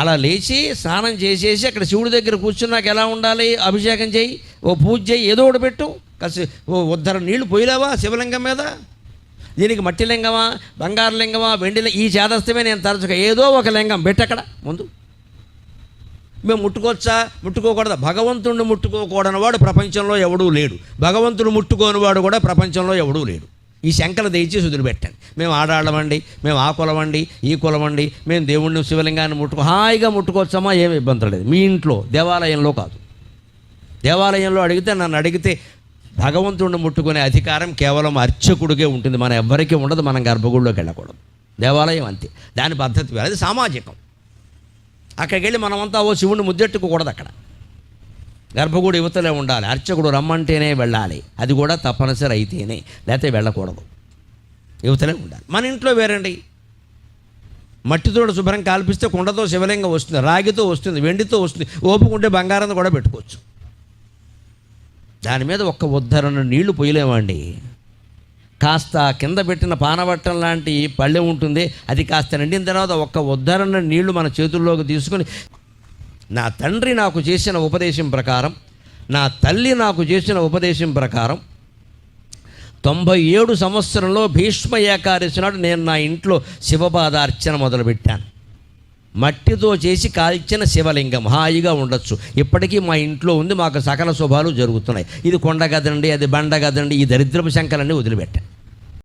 అలా లేచి స్నానం చేసేసి అక్కడ శివుడి దగ్గర కూర్చున్నాక ఎలా ఉండాలి? అభిషేకం చేయి ఓ పూజ చేయి ఏదో ఒకటి పెట్టు. కసి ఓ ఉద్దరం నీళ్ళు పోయలేవా శివలింగం మీద? దీనికి మట్టి లింగమా బంగారు లింగమా వెండి ఈ చేదస్తమే నేను తరచుగా ఏదో ఒక లింగం పెట్టక్కడ ముందు. మేము ముట్టుకోవచ్చా? ముట్టుకోకూడదా? భగవంతుడిని ముట్టుకోకూడని వాడు ప్రపంచంలో ఎవడూ లేడు. భగవంతుడు ముట్టుకోని వాడు కూడా ప్రపంచంలో ఎవడూ లేడు. ఈ శంకలు దయచేసి వదిలిపెట్టండి. మేము ఆడాళ్ళమండి మేము ఆ కులమండి ఈ కులమండి మేము దేవుణ్ణి శివలింగాన్ని ముట్టుకో హాయిగా ముట్టుకోవచ్చమ్మా ఏమి ఇబ్బంది లేదు. మీ ఇంట్లో దేవాలయంలో కాదు. దేవాలయంలో అడిగితే నన్ను అడిగితే భగవంతుడిని ముట్టుకునే అధికారం కేవలం అర్చకుడికే ఉంటుంది. మన ఎవ్వరికీ ఉండదు మనం గర్భగుడిలోకి వెళ్ళకూడదు. దేవాలయం అంతే. దాని పద్ధతి అది సామాజికం. అక్కడికి వెళ్ళి మనమంతా ఓ శివుడిని ముద్దెట్టుకోకూడదు అక్కడ. గర్భగుడి యువతలే ఉండాలి. అర్చకుడు రమ్మంటేనే వెళ్ళాలి. అది కూడా తప్పనిసరి అయితేనే. లేకపోతే వెళ్ళకూడదు. యువతలే ఉండాలి. మన ఇంట్లో వేరండి. మట్టితోడు శుభ్రం కాల్పిస్తే కుండతో శివలింగం వస్తుంది. రాగితో వస్తుంది. వెండితో వస్తుంది. ఓపుకుంటే బంగారం కూడా పెట్టుకోవచ్చు. దాని మీద ఒక్క ఉద్ధరణ నీళ్ళు పొయ్యలేమండి కాస్త కింద పెట్టిన పానవట్టం లాంటి పళ్ళె ఉంటుంది. అది కాస్త నిండిన తర్వాత ఒక్క ఉద్ధరణ నీళ్ళు మన చేతుల్లోకి తీసుకొని నా తండ్రి నాకు చేసిన ఉపదేశం ప్రకారం నా తల్లి నాకు చేసిన ఉపదేశం ప్రకారం తొంభై ఏడు సంవత్సరంలో భీష్మ ఏకాదశి నాడు నేను నా ఇంట్లో శివపాదార్చన మొదలుపెట్టాను. మట్టితో చేసి కాల్చిన శివలింగం హాయిగా ఉండొచ్చు. ఇప్పటికీ మా ఇంట్లో ఉంది మాకు సకల శుభాలు జరుగుతున్నాయి. ఇది కొండ గదండి అది బండ గదండి ఈ దరిద్రపు శంకలన్నీ వదిలిపెట్టాను.